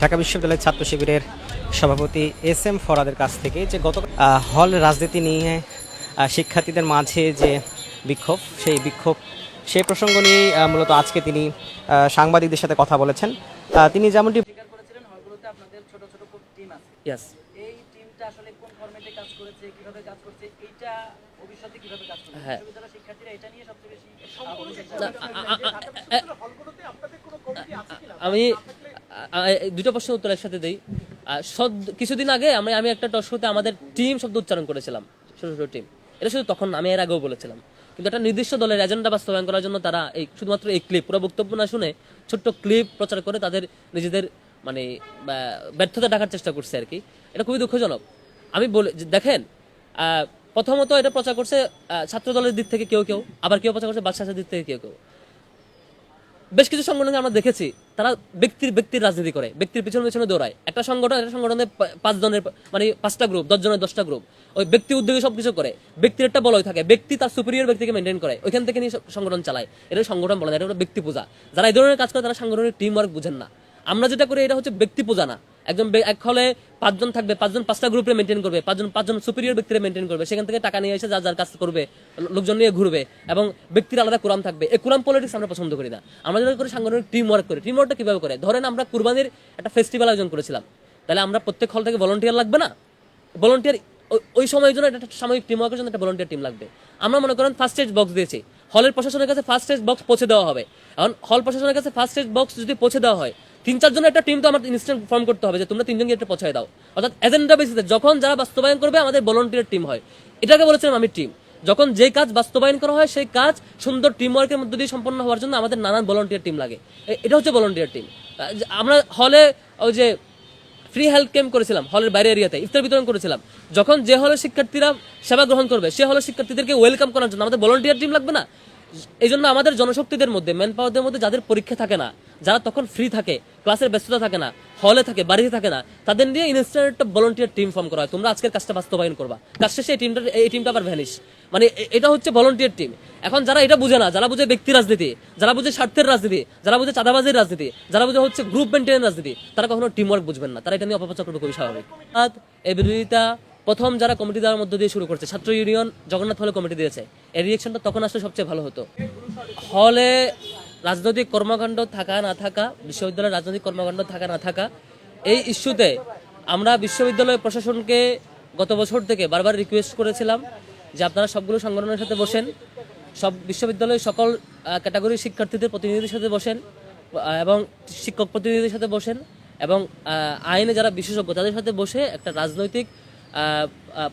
ঢাকা বিশ্ববিদ্যালয়ের ছাত্র শিবিরের সভাপতি এস এম ফরাদের কাছ থেকে যে গত হল রাজনীতি নিয়ে শিক্ষার্থীদের মাঝে যে বিক্ষোভ সেই বিক্ষোভ সেই প্রসঙ্গ নিয়েই মূলত আজকে তিনি সাংবাদিকদের সাথে কথা বলেছেন। তিনি যেমনটি স্বীকার করেছিলেন হলগুলোতে আপনাদের ছোট ছোট টিম আছে। ইয়াস এই টিমটা আসলে কোন ফরম্যাটে কাজ করেছে কীভাবে কাজ করছে এইটা ভবিষ্যতে কীভাবে কাজ করবে। বিশ্ববিদ্যালয়ের শিক্ষার্থীরা এটা নিয়ে সবচেয়ে বেশি আমি দুটো প্রশ্ন উত্তর একসাথে দিই। সদ- কিছুদিন আগে আমি আমি একটা টক শোতে আমাদের টিম শব্দ উচ্চারণ করেছিলাম, ছোট ছোট টিম এটা শুধু তখন আমি এর আগেও বলেছিলাম। কিন্তু একটা নির্দিষ্ট দলের এজেন্ডা বাস্তবায়ন করার জন্য তারা এই শুধুমাত্র এই ক্লিপ পুরো বক্তব্য না শুনে ছোট্ট ক্লিপ প্রচার করে তাদের নিজেদের মানে ব্যর্থতা ডাকার চেষ্টা করছে আর কি। এটা খুবই দুঃখজনক। আমি বলে দেখেন প্রথমত এটা প্রচার করছে ছাত্র দলের দিক থেকে কেউ কেউ, আবার কেউ প্রচার করছে বাদশাহের দিক থেকে কেউ কেউ। বেশ কিছু সংগঠনকে আমরা দেখেছি, তারা ব্যক্তির ব্যক্তির রাজনীতি করে, ব্যক্তির পিছনে পিছনে দৌড়ায়। একটা সংগঠন, একটা সংগঠনে পাঁচজনের পাঁচ জনের মানে পাঁচটা গ্রুপ দশ জনের দশটা গ্রুপ ওই ব্যক্তি উদ্যোগে সবকিছু করে, ব্যক্তির একটা বলয় থাকে, ব্যক্তি তার সুপিরিয়র ব্যক্তিকে মেনটেন করে, ওইখান থেকে নিয়ে সংগঠন চালায়। এটা সংগঠন বলা না এটা ব্যক্তি পূজা। যারা এই ধরনের কাজ করে, তারা সাংগঠনিক টিম ওয়ার্ক বুঝেন না। আমরা যেটা করি, এটা হচ্ছে ব্যক্তি পূজা না। একজন এক হলে পাঁচজন থাকবে, পাঁচজন পাঁচটা গ্রুপে মেনটেন করবে, পাঁচজন পাঁচজন সুপিরিয়র ব্যক্তিরা মেনটেন করবে, সেখান থেকে টাকা নিয়ে এসে যার যার কাজ করবে লোকজন নিয়ে ঘুরবে এবং ব্যক্তির আলাদা কোরআন থাকবে। এই কোরআন পলিটিক্স আমরা পছন্দ করি না। আমরা যেটা করি সাংগঠনিক টিম ওয়ার্ক করি টিম ওয়ার্কটা কীভাবে করে? ধরেন আমরা কুরবানির একটা ফেস্টিভ্যাল আয়োজন করেছিলাম। তাহলে আমরা প্রত্যেক হল থেকে ভলেন্টিয়ার লাগবে না? ভলেন্টিয়ার ওই সময়ের জন্য একটা সাময়িক টিম ওয়ার্কের জন্য একটা ভলেন্টিয়ার টিম লাগবে। আমরা মনে করেন ফার্স্ট স্টেজ বক্স দিয়েছি। হলের প্রশাসনের কাছে ফার্স্ট স্টেজ বক্স পৌঁছে দেওয়া হবে। এখন হল প্রশাসনের কাছে ফার্স্ট স্টেজ বক্স যদি পৌঁছে দেওয়া হয়, তিন চারজনের একটা টিম তো আমার ইনস্ট্যান্ট ফর্ম করতে হবে যে তোমরা তিনজনকে এটা পৌঁছায় দাও। অর্থাৎ এজেন্ডা বেসিসে যখন যারা বাস্তবায়ন করবে, আমাদের ভলেন্টিয়ার টিম হয়। এটাকে বলেছিলাম আমি টিম যখন যে কাজ বাস্তবায়ন করা হয়, সেই কাজ সুন্দর টিম ওয়ার্কের মধ্যে দিয়ে সম্পন্ন হওয়ার জন্য আমাদের নানান ভলেন্টিয়ার টিম লাগে। এটা হচ্ছে ভলেন্টিয়ার টিম আমরা হলে ওই যে ফ্রি হেলথ ক্যাম্প করেছিলাম, হলের বাইরে এরিয়াতে, ইফতার বিতরণ করেছিলাম। যখন যে হলের শিক্ষার্থীরা সেবা গ্রহণ করবে, সে হলের শিক্ষার্থীদেরকে ওয়েলকাম করার জন্য আমাদের ভলেন্টিয়ার টিম লাগবে না? এই জন্য আমাদের জনশক্তিদের মধ্যে ম্যান পাওয়ারদের মধ্যে যাদের পরীক্ষা থাকে না, যারা তখন ফ্রি থাকে ক্লাসের ব্যস্ততা থাকে না হলে থাকে, বাড়িতে থাকে না, তাদের নিয়ে ইনস্ট্যান্ট একটা ভলেন্টিয়ার টিম ফর্ম করা হয়। তোমরা আজকের কাজটা বাস্তবায়ন করবা। কাজ শেষে এই টিমটা এই টিমটা আবার ভ্যানিশ মানে এটা হচ্ছে ভলেন্টিয়ার টিম এখন যারা এটা বুঝে না, যারা বুঝে ব্যক্তি রাজনীতি, যারা বুঝে স্বার্থের রাজনীতি, যারা বুঝে চাঁদাবাজির রাজনীতি, যারা বুঝে হচ্ছে গ্রুপ মেনটেনের রাজনীতি, তারা কখনো টিম ওয়ার্ক বুঝবেন না। তারা এটা নিয়ে অপপ্রচার করবে খুবই স্বাভাবিক। এই বিরোধিতা প্রথম যারা কমিটি দেওয়ার মধ্য দিয়ে শুরু করছে, ছাত্র ইউনিয়ন জগন্নাথ হলে কমিটি দিয়েছে। এই রিয়েকশনটা তখন আসলে সবচেয়ে ভালো হতো। হলে রাজনৈতিক কর্মকাণ্ড থাকা না থাকা বিশ্ববিদ্যালয়ের রাজনৈতিক কর্মকাণ্ড থাকা না থাকা এই ইস্যুতে আমরা বিশ্ববিদ্যালয় প্রশাসনকে গত বছর থেকে বারবার রিকোয়েস্ট করেছিলাম যে আপনারা সবগুলো সংগঠনের সাথে বসেন। সব বিশ্ববিদ্যালয়ের সকল ক্যাটাগরির শিক্ষার্থীদের প্রতিনিধিদের সাথে বসেন এবং শিক্ষক প্রতিনিধিদের সাথে বসেন এবং আইনে যারা বিশেষজ্ঞ তাদের সাথে বসে একটা রাজনৈতিক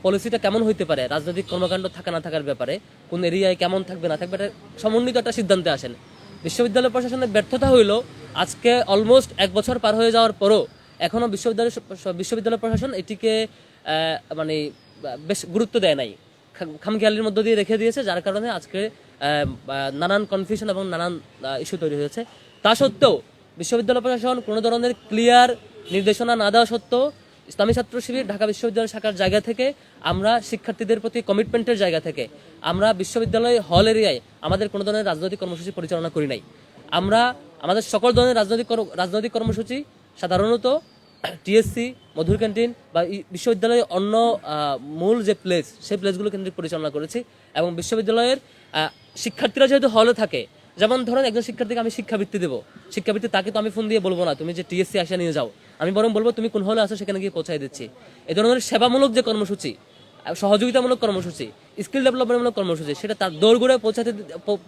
পলিসিটা কেমন হইতে পারে, রাজনৈতিক কর্মকাণ্ড থাকা না থাকার ব্যাপারে, কোন এরিয়ায় কেমন থাকবে না থাকবে, এটা সমন্বিত একটা সিদ্ধান্তে আসেন। বিশ্ববিদ্যালয় প্রশাসনের ব্যর্থতা হইল, আজকে অলমোস্ট এক বছর পার হয়ে যাওয়ার পরও এখনও বিশ্ববিদ্যালয় বিশ্ববিদ্যালয় প্রশাসন এটিকে মানে বেশ গুরুত্ব দেয় নাই। খাম- খামখেয়ালির মধ্য দিয়ে রেখে দিয়েছে, যার কারণে আজকে নানান কনফিউশন এবং নানান ইস্যু তৈরি হয়েছে। তা সত্ত্বেও বিশ্ববিদ্যালয় প্রশাসন কোনো ধরনের ক্লিয়ার নির্দেশনা না দেওয়া সত্ত্বেও ইসলামী ছাত্র শিবির ঢাকা বিশ্ববিদ্যালয় শাখার জায়গা থেকে আমরা শিক্ষার্থীদের প্রতি কমিটমেন্টের জায়গা থেকে আমরা বিশ্ববিদ্যালয় হল এরিয়ায় আমাদের কোনো ধরনের রাজনৈতিক কর্মসূচি পরিচালনা করি নাই। আমরা আমাদের সকল ধরনের রাজনৈতিক রাজনৈতিক কর্মসূচি সাধারণত টিএসসি মধুর ক্যান্টিন বা বিশ্ববিদ্যালয়ের অন্য মূল যে প্লেস সেই প্লেসগুলো কেন্দ্রিক পরিচালনা করেছি এবং বিশ্ববিদ্যালয়ের শিক্ষার্থীরা যেহেতু হলে থাকে যেমন ধরেন একজন শিক্ষার্থীকে আমি শিক্ষাবৃত্তি দেবো। শিক্ষাবৃত্তি তাকে তো আমি ফোন দিয়ে বলব না, তুমি যে টিএসসি আসা নিয়ে যাও। আমি বরং বলব, তুমি কোন হলে আসো সেখানে গিয়ে পৌঁছাই দিচ্ছি। এই ধরনের সেবামূলক যে কর্মসূচি সহযোগিতামূলক কর্মসূচি স্কিল ডেভেলপমেন্টমূলক কর্মসূচি, সেটা তার দৌড় ঘুরে পৌঁছাতে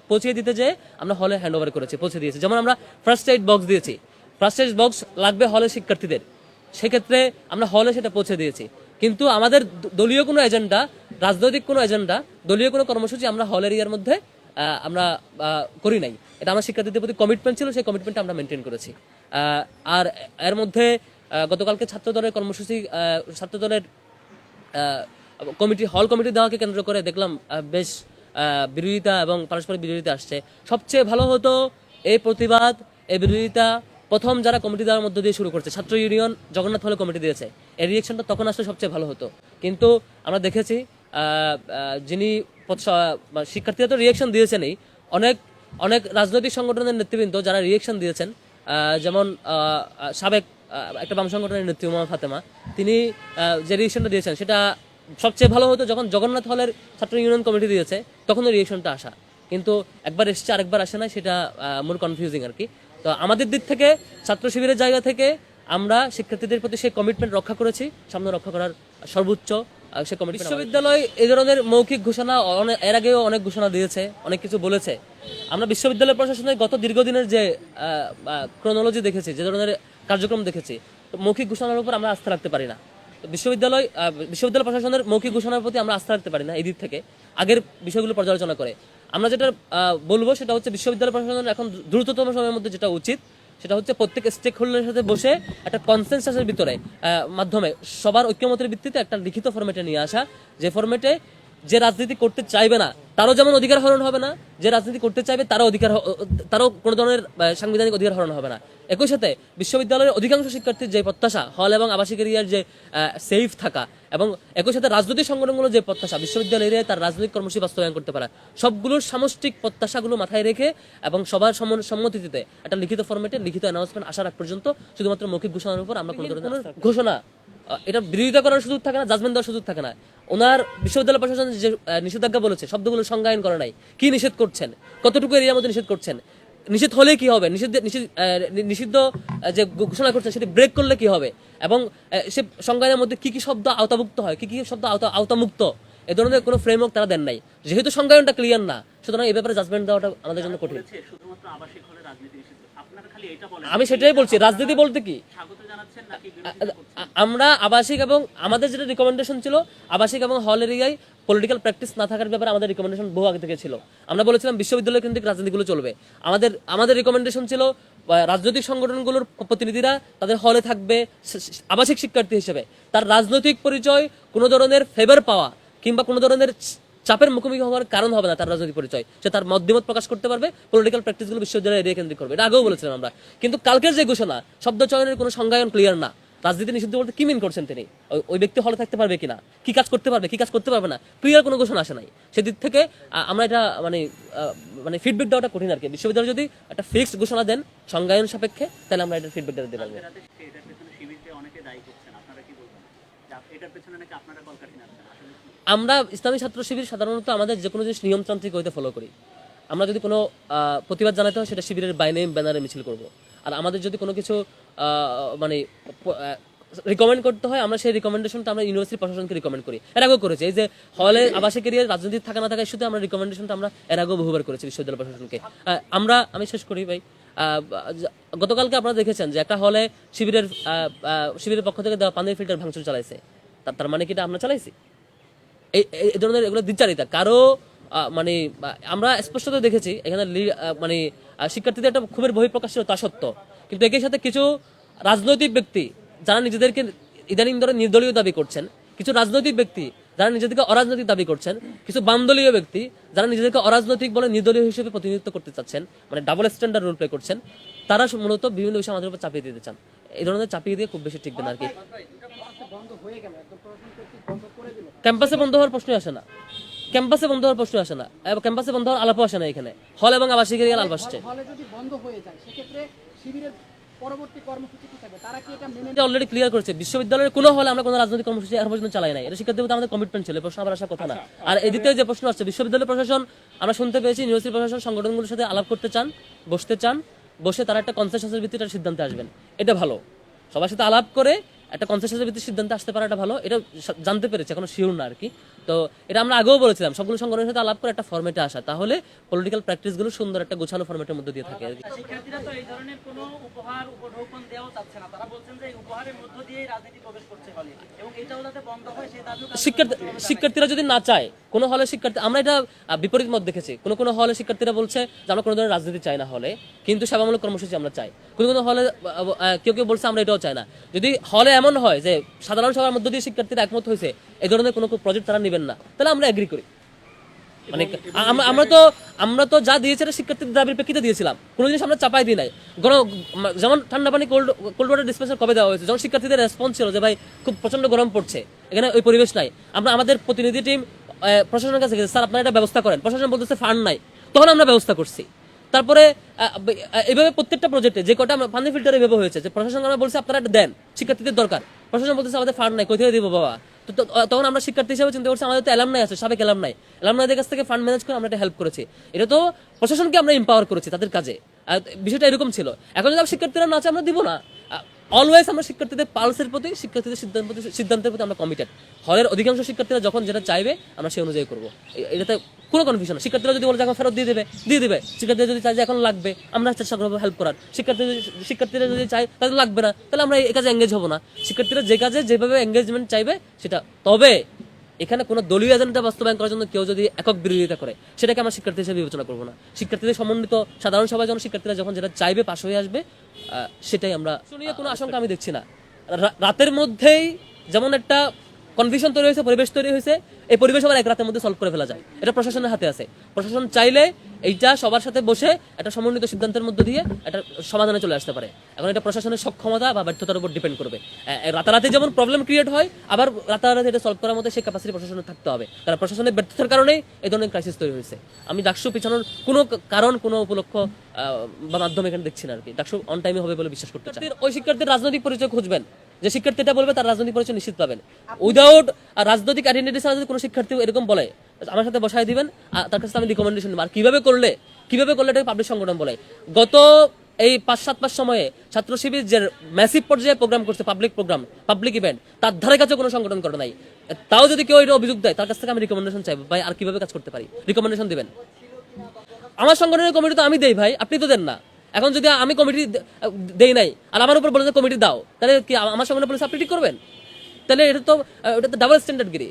পৌঁছিয়ে দিতে যে আমরা হলে হ্যান্ড ওভার করেছি, পৌঁছে দিয়েছি। যেমন আমরা ফার্স্ট এইড বক্স দিয়েছি। ফার্স্ট এইড বক্স লাগবে হলে শিক্ষার্থীদের। সেক্ষেত্রে আমরা হলে সেটা পৌঁছে দিয়েছি। কিন্তু আমাদের দলীয় কোনো এজেন্ডা রাজনৈতিক কোনো এজেন্ডা দলীয় কোনো কর্মসূচি আমরা হল এরিয়ার মধ্যে আমরা করি নাই। এটা আমার শিক্ষার্থীদের প্রতি কমিটমেন্ট ছিল সেই কমিটমেন্টটা আমরা মেনটেন করেছি। আর এর মধ্যে গতকালকে ছাত্র দলের কর্মসূচি আহ, ছাত্র দলের কমিটি হল কমিটি দেওয়াকে কেন্দ্র করে দেখলাম বেশ বিরোধিতা এবং পারস্পরিক বিরোধিতা আসছে। সবচেয়ে ভালো হতো এই প্রতিবাদ এই বিরোধিতা প্রথম যারা কমিটি দেওয়ার মধ্য দিয়ে শুরু করছে ছাত্র ইউনিয়ন জগন্নাথ হলে কমিটি দিয়েছে। এর রিয়েকশনটা তখন আসলে সবচেয়ে ভালো হতো। কিন্তু আমরা দেখেছি যিনি শিক্ষার্থীরা তো রিয়েকশন দিয়েছেনই। অনেক অনেক রাজনৈতিক সংগঠনের নেতৃবৃন্দ যারা রিয়েকশন দিয়েছেন যেমন সাবেক একটা বাম সংগঠনের নেত্রী উমা ফাতেমা, তিনি যে রিয়েকশনটা দিয়েছেন, সেটা সবচেয়ে ভালো হতো যখন জগন্নাথ হলের ছাত্র ইউনিয়ন কমিটি দিয়েছে, তখন ওই রিয়েকশনটা আসা। কিন্তু একবার এসছে, আরেকবার আসে না সেটা মোর কনফিউজিং আর কি। তো আমাদের দিক থেকে, ছাত্র শিবিরের জায়গা থেকে আমরা শিক্ষার্থীদের প্রতি সেই কমিটমেন্ট রক্ষা করেছি, সামনে রক্ষা করার সর্বোচ্চ সে কমিটি বিশ্ববিদ্যালয় এই ধরনের মৌখিক ঘোষণা এর আগেও অনেক ঘোষণা দিয়েছে অনেক কিছু বলেছে। আমরা বিশ্ববিদ্যালয় প্রশাসনের গত দীর্ঘদিনের যে ক্রোনোলজি দেখেছি যে ধরনের কার্যক্রম দেখেছি মৌখিক ঘোষণার উপর আমরা আস্থা রাখতে পারি না। বিশ্ববিদ্যালয় বিশ্ববিদ্যালয় প্রশাসনের মৌখিক ঘোষণার প্রতি আমরা আস্থা রাখতে পারি না এই দিক থেকে আগের বিষয়গুলো পর্যালোচনা করে। আমরা যেটা আহ, বলব সেটা হচ্ছে বিশ্ববিদ্যালয় প্রশাসনের এখন দ্রুততম সময়ের মধ্যে যেটা উচিত সেটা হচ্ছে প্রত্যেক স্টেক হোল্ডারের সাথে বসে একটা কনসেনসাসের ভিতরে মাধ্যমে সবার ঐক্যমতের ভিত্তিতে একটা লিখিত ফরম্যাটে নিয়ে আসা। যে ফরম্যাটে যে রাজনীতি করতে চাইবে না তারও যেমন অধিকার হরণ হবে না যে রাজনীতি করতে চাইবে তারও অধিকার তারও কোনো ধরনের সাংবিধানিক অধিকার হরণ হবে না। একই সাথে বিশ্ববিদ্যালয়ের অধিকাংশ শিক্ষার্থীর যে প্রত্যাশা হল এবং আবাসিক এরিয়ার যে সেফ থাকা এবং একই সাথে রাজনৈতিক সংগঠনগুলোর যে প্রত্যাশা বিশ্ববিদ্যালয় এরিয়ায় তার রাজনৈতিক কর্মসূচি বাস্তবায়ন করতে পারা সবগুলোর সামষ্টিক প্রত্যাশাগুলো মাথায় রেখে এবং সবার সম্ম- সম্মতিতে একটা লিখিত ফরম্যাটে লিখিত অ্যানাউন্সমেন্ট আসার আগ পর্যন্ত শুধুমাত্র মৌখিক ঘোষণার উপর আমরা কোনো ধরনের ঘোষণা এটা বিরোধিতা করার সুযোগ থাকে না জাজমেন্ট দেওয়ার সুযোগ থাকে না। ওনার বিশ্ববিদ্যালয় প্রশাসন যে নিষেধাজ্ঞা বলেছে, শব্দগুলো সংজ্ঞায়ন করা নাই। কি নিষেধ করছেন? কতটুকু এরিয়ার মধ্যে নিষেধ করছেন? নিষেধ হলে কি হবে? নিষিদ্ধ নিষিদ্ধ যে ঘোষণা করছেন, সেটি ব্রেক করলে কি হবে? এবং সে সংজ্ঞানের মধ্যে কি কি শব্দ আওতাভুক্ত হয়? কি কি শব্দ আওতা, আওতামুক্ত? এ ধরনের কোনো ফ্রেমওয়ার্ক তারা দেন নাই। যেহেতু সংজ্ঞায়নটা ক্লিয়ার না, সুতরাং এই ব্যাপারে জাজমেন্ট দেওয়াটা আমাদের জন্য কঠিন। শুধুমাত্র আবাসিক হলে রাজনীতি আমি সেটাই বলছি রাজনীতি বলতে কি? আমরা আবাসিক এবং আমাদের যেটা রিকমেন্ডেশন ছিল আবাসিক এবং হল এরিয়ায় পলিটিক্যাল প্র্যাকটিস না থাকার ব্যাপারে আমাদের রিকমেন্ডেশন বহু আগে থেকে ছিল। আমরা বলেছিলাম বিশ্ববিদ্যালয় কেন্দ্রিক রাজনীতিগুলো চলবে। আমাদের আমাদের রিকমেন্ডেশন ছিল রাজনৈতিক সংগঠনগুলোর প্রতিনিধিরা তাদের হলে থাকবে আবাসিক শিক্ষার্থী হিসেবে। তার রাজনৈতিক পরিচয় কোনো ধরনের ফেভার পাওয়া কিংবা কোনো ধরনের চাপের মুখোমুখি হওয়ার কারণ হবে না তার রাজনৈতিক পরিচয়। সে তার মধ্যমত প্রকাশ করতে পারবে পলিটিক্যাল প্র্যাকটিসগুলো বিশ্ববিদ্যালয় এরিয়া কেন্দ্রিক করবে। এটা আগেও বলেছিলাম আমরা। কিন্তু কালকের যে ঘোষণা, শব্দ চয়নের কোনো সংজ্ঞায়ন ক্লিয়ার না। রাজনীতি নিষিদ্ধ বলতে কি মিন করছেন তিনি? ওই- ব্যক্তি হলে থাকতে পারবে কিনা? কি কাজ করতে পারবে, কি কাজ করতে পারবে না? ক্লিয়ার কোনো ঘোষণা আসে নাই। সেদিক থেকে আমরা এটা মানে মানে ফিডব্যাক দেওয়াটা কঠিন আর কি। বিশ্ববিদ্যালয় যদি একটা ফিক্সড ঘোষণা দেন সংজ্ঞায়ন সাপেক্ষে, তাহলে আমরা এটা ফিডব্যাক দিতে পারব। এটার পেছনে আপনারা আসলে? আমরা ইসলামী ছাত্র শিবির সাধারণত আমাদের যে কোনো জিনিস নিয়মতান্ত্রিক হইতে ফলো করি। আমরা যদি কোনো প্রতিবাদ জানাতে হয়, সেটা শিবিরের বাইনে ব্যানারে মিছিল করব। আর আমাদের যদি কোনো কিছু মানে রিকমেন্ড করতে হয়, আমরা সেই রিকমেন্ডেশনটা আমরা ইউনিভার্সিটি প্রশাসনকে রিকমেন্ড করি। এর আগেও করেছি। এই যে হলে আবাসিক এরিয়ার রাজনীতি থাকা না থাকা ইস্যুতে আমরা রিকমেন্ডেশনটা আমরা এর আগেও বহুবার করেছি বিশ্ববিদ্যালয় প্রশাসনকে। আমরা, আমি শেষ করি ভাই। গতকালকে আপনারা দেখেছেন যে একটা হলে শিবিরের শিবিরের পক্ষ থেকে দেওয়া পানির ফিল্টার ভাঙচুর চালাইছে। তার- তার মানে কি এটা আমরা চালাইছি? এই, এই- ধরনের এগুলো দ্বিচারিতা কারও মানে আমরা স্পষ্টত দেখেছি, এখানে মানে শিক্ষার্থীদের একটা খুবের বহিঃপ্রকাশ ছিল তা সত্য কিন্তু একই সাথে কিছু রাজনৈতিক ব্যক্তি যারা নিজেদেরকে ইদানিং ধরে নির্দলীয় দাবি করছেন, কিছু রাজনৈতিক ব্যক্তি যারা নিজেদেরকে অরাজনৈতিক দাবি করছেন, কিছু বামদলীয় ব্যক্তি যারা নিজেদেরকে অরাজনৈতিক বলে নির্দলীয় হিসেবে প্রতিনিধিত্ব করতে চাচ্ছেন মানে ডাবল স্ট্যান্ডার্ড রোল প্লে করছেন, তারা মূলত বিভিন্ন বিষয় আমাদের উপর চাপিয়ে দিতে চান। এই ধরনের চাপিয়ে দিয়ে খুব বেশি টিকবে না আর কি। ক্যাম্পাসে বন্ধ হওয়ার প্রশ্নই আসে না। ক্যাম্পাসে বন্ধ হওয়ার প্রশ্ন আসে না। এবং ক্যাম্পাসে বন্ধ হওয়ার আলাপও আসে না এখানে। হল এবং আবাসিক এরিয়ার আলাপ আসছে। অলরেডি ক্লিয়ার করেছে। বিশ্ববিদ্যালয়ের কোনো হলে আমরা কোনো রাজনৈতিক কর্মসূচি এখন পর্যন্ত চালাই নাই। এটা শিক্ষার্থী বলতে আমাদের কমিটমেন্ট ছিল। প্রশ্ন আবার আসার কথা না। আর এদিকে যে প্রশ্ন আসছে বিশ্ববিদ্যালয় প্রশাসন আমরা শুনতে পেয়েছি ইউনিভার্সিটি প্রশাসন সংগঠনগুলোর সাথে আলাপ করতে চান বসতে চান। বসে তারা একটা ভিত্তিতে একটা সিদ্ধান্তে আসবেন। এটা ভালো। সবার সাথে আলাপ করে একটা কনসেন্সাসের ভিত্তিতে সিদ্ধান্তে আসতে পারাটা ভালো, এটা জানতে পেরেছে, এখনও শিওর না আর কি। তো এটা আমরা আগেও বলেছিলাম সবগুলো সংগঠনের সাথে আলাপ করে একটা ফর্মেটে আসা। তাহলে পলিটিক্যাল প্র্যাকটিসগুলো সুন্দর একটা গোছানো ফর্মেটের মধ্যে দিয়ে থাকে। শিক্ষার্থীরা তো এই ধরনের কোনো উপহার উপঢৌকন দেওয়াও চাচ্ছে না। তারা বলছেন যে এই উপহারের মধ্য দিয়েই রাজনীতি প্রবেশ করছে হলে এবং এটাও যাতে বন্ধ হয় সে দাবিও তাদের শিক্ষার্থী শিক্ষার্থীরা যদি না চায় কোনো হলে শিক্ষার্থী আমরা এটা বিপরীত মত দেখেছি। কোনো কোনো হলে শিক্ষার্থীরা বলছে যে আমরা কোনো ধরনের রাজনীতি চাই না হলে কিন্তু সেবামূলক কর্মসূচি আমরা চাই। কোনো কোনো হলে কেউ কেউ বলছে আমরা এটাও চাই না। যদি হলে এমন হয় যে সাধারণ সভার মধ্য দিয়ে শিক্ষার্থীরা একমত হয়েছে এই ধরনের কোনো প্রজেক্ট তারা নেবেন না। তাহলে আমরা এগ্রি করি। মানে আমরা তো আমরা তো যা দিয়েছি এটা শিক্ষার্থীদের দাবির প্রেক্ষিতে দিয়েছিলাম। কোনো জিনিস আমরা চাপাই দিই নাই। যেমন ঠান্ডা পানি কোল্ড কোল্ড ওয়াটার ডিসপেন্সার কবে দেওয়া হয়েছে? যখন শিক্ষার্থীদের রেসপন্স ছিল যে ভাই খুব প্রচণ্ড গরম পড়ছে এখানে ওই পরিবেশ নাই। আমরা আমাদের প্রতিনিধি টিম প্রশাসনের কাছে গেছে স্যার আপনারা এটা ব্যবস্থা করেন। প্রশাসন বলতেছে ফান্ড নাই। তখন আমরা ব্যবস্থা করছি। তারপরে আহ, প্রত্যেকটা প্রজেক্টে যে কটা পানি ফিল্টার এইভাবে হয়েছে যে প্রশাসন আমরা বলছি আপনারা এটা দেন শিক্ষার্থীদের দরকার। প্রশাসন বলতেছে আমাদের ফান্ড নাই কোথায় দিব বাবা? তো তখন আমরা শিক্ষার্থী হিসেবে চিন্তা করছি, আমাদের তো এলাম নাই আছে, সাবেক এলাম নাই এলাম নাইদের কাছ থেকে ফান্ড ম্যানেজ করে আমরা এটা হেল্প করেছি। এটা তো প্রশাসনকে আমরা এম্পাওয়ার করেছি তাদের কাজে। বিষয়টা এরকম ছিল। এখন যদি শিক্ষার্থীরা না আছে আমরা দিব না। অলওয়েজ আমরা শিক্ষার্থীদের পালসের প্রতি, শিক্ষার্থীদের সিদ্ধান্ত প্রতি- সিদ্ধান্তের প্রতি আমরা কমিটেড হলের অধিকাংশ শিক্ষার্থীরা যখন যেটা চাইবে, আমরা সেই অনুযায়ী করব। এটাতে কোনো কনফিউশন শিক্ষার্থীরা যদি বলে এখন ফেরত দিয়ে দেবে দিয়ে দেবে। শিক্ষার্থীরা যদি চাই যে এখন লাগবে, আমরা চেষ্টা করব হেল্প করার। শিক্ষার্থী শিক্ষার্থীরা যদি চাই তাদের লাগবে না। তাহলে আমরা এই কাজে এঙ্গেজ হব না। শিক্ষার্থীরা যে কাজে যেভাবে এঙ্গেজমেন্ট চাইবে, সেটা। তবে এখানে কোনো দলীয় এজেন্ডা বাস্তবায়ন করার জন্য কেউ যদি একক বিরোধিতা করে সেটাকে আমরা শিক্ষার্থী হিসেবে বিবেচনা করব না। শিক্ষার্থীদের সমন্বিত সাধারণ সভায় যখন শিক্ষার্থীরা যখন যেটা চাইবে পাশ হয়ে আসবে আহ, সেটাই আমরা শুনিয়ে কোনো আশঙ্কা আমি দেখছি না। রাতের মধ্যেই যেমন একটা কনফিউশন তৈরি হয়েছে, পরিবেশ তৈরি হয়েছে, এই পরিবেশ আবার এক রাতের মধ্যে সলভ করে ফেলা যায়। এটা প্রশাসনের হাতে আছে। প্রশাসন চাইলে এইটা সবার সাথে বসে একটা সমন্বিত সিদ্ধান্তের মধ্যে দিয়ে একটা সমাধানে চলে আসতে পারে। এখন এটা প্রশাসনের সক্ষমতা বা ব্যর্থতার উপর ডিপেন্ড করবে। রাতারাতি যেমন প্রবলেম ক্রিয়েট হয়, আবার রাতারাতি এটা সলভ করার মধ্যে সেই ক্যাপাসিটি প্রশাসনের থাকতে হবে। কারণ প্রশাসনের ব্যর্থতার কারণেই এই ধরনের ক্রাইসিস তৈরি হয়েছে। আমি ডাকসু পিছানোর কোনো কারণ, কোনো উপলক্ষ বা মাধ্যম এখানে দেখছি না আর কি। ডাকসু অন টাইমে হবে বলে বিশ্বাস করতে ওই শিক্ষার্থীর রাজনৈতিক পরিচয় খুঁজবেন। যে শিক্ষার্থীটা বলবে তার রাজনৈতিক পরিচয় নিশ্চিত পাবেন। উইদাউট রাজনৈতিক আইডেন্টিটি ছাড়া যদি কোনো শিক্ষার্থী এরকম বলে আমার সাথে বসায় দিবেন আর তার কাছে আমি রিকমেন্ডেশন আর কীভাবে করলে কীভাবে করলে এটাকে পাবলিক সংগঠন বলে? গত এই পাঁচ সাত মাস সময়ে ছাত্র শিবির যে ম্যাসিভ পর্যায়ে প্রোগ্রাম করছে পাবলিক প্রোগ্রাম পাবলিক ইভেন্ট তার ধারে কাছে কোনো সংগঠন করে নাই। তাও যদি কেউ এটা অভিযোগ দেয় তার কাছ থেকে আমি রিকমেন্ডেশন চাইব। ভাই আর কীভাবে কাজ করতে পারি? রিকমেন্ডেশন দিবেন। আমার সংগঠনের কমিটি তো আমি দেই ভাই আপনি তো দেন না। এখন যদি আমি কমিটি দেই নাই, আর আমার উপর বলে যে কমিটি দাও, তাহলে কি আমার সংগঠনের বলে আপনি ঠিক করবেন? তাহলে এটা তো এটা তো ডাবল স্ট্যান্ডার্ড গিরি।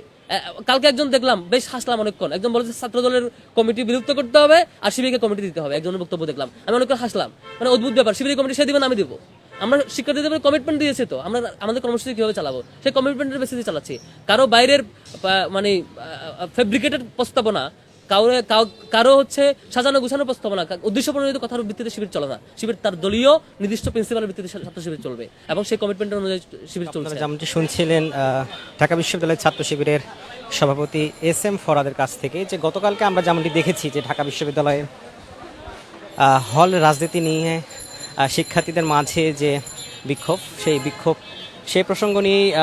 কালকে একজন দেখলাম, বেশ হাসলাম অনেকক্ষণ। একজন বলেছে ছাত্র দলের কমিটি বিলুপ্ত করতে হবে, আর শিবিরকে কমিটি দিতে হবে। একজনের বক্তব্য দেখলাম। আমি অনেকক্ষণ হাসলাম। মানে অদ্ভুত ব্যাপার শিবিরের কমিটি সে দিবেন আমি দিব। আমরা শিক্ষার্থীদের কমিটমেন্ট দিয়েছে তো, আমরা আমাদের কর্মসূচি কীভাবে চালাবো? সেই কমিটমেন্টের বেসিসে চালাচ্ছি। কারও বাইরের মানে ফেব্রিকেটেড প্রস্তাবনা কারও কারও হচ্ছে সাজানো গুছানো প্রস্তাবনা উদ্দেশ্য প্রণোদিত কথার ভিত্তিতে শিবির চলে না শিবির তার দলীয় নির্দিষ্ট প্রিন্সিপালের ভিত্তিতে ছাত্র শিবির চলবে এবং সেই কমিটমেন্টের অনুযায়ী শিবির চলছে। যেমনটি শুনছিলেন ঢাকা বিশ্ববিদ্যালয়ের ছাত্র শিবিরের সভাপতি এস এম ফরাদের কাছ থেকে যে গতকালকে আমরা যেমনটি দেখেছি যে ঢাকা বিশ্ববিদ্যালয়ে হল রাজনীতি নিয়ে শিক্ষার্থীদের মাঝে যে বিক্ষোভ সেই বিক্ষোভ সেই প্রসঙ্গ নিয়েই